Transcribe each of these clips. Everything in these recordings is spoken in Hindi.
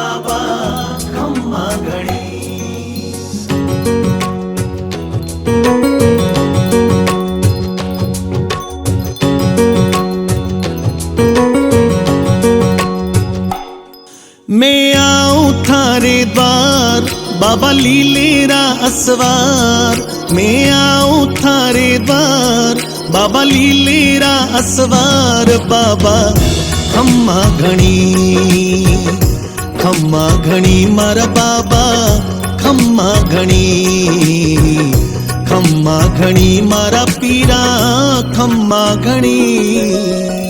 बाबा खम्मा मैं थारे द्वार, बाबा लीलेरा असवार। मैं आऊँ थारे द्वार, बाबा लीलेरा असवार। बाबा खम्मा घणी ખમ્મા ઘણી મારા બાબા ખમ્મા ઘણી. ખમ્મા ઘણી મારા પીરા ખમ્મા ઘણી.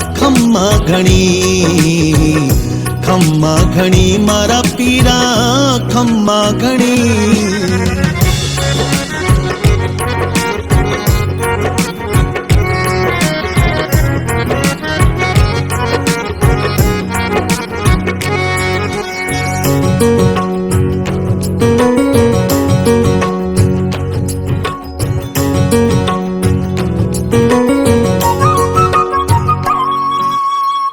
ખમ્મા ઘણી ખમ્મા ઘણી મારા પીરા ખમ્મા ઘણી.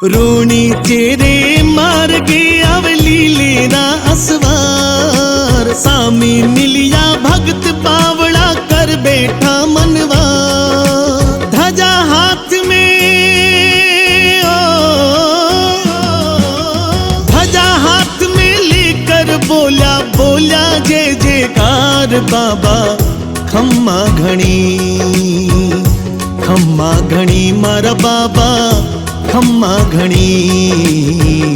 रोनी तेरे मार्गे अवली लेना असवार सामी मिलिया भक्त पावड़ा कर बैठा मनवा धजा हाथ में ओ, धजा हाथ में लेकर बोला बोला जय जयकार बाबा खम्मा घणी खम्मा घणी मारा बाबा। ખમ્મા ઘણી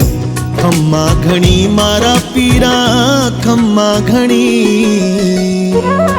ખમ્મા ઘણી મારા પીરા ખમ્મા ઘણી.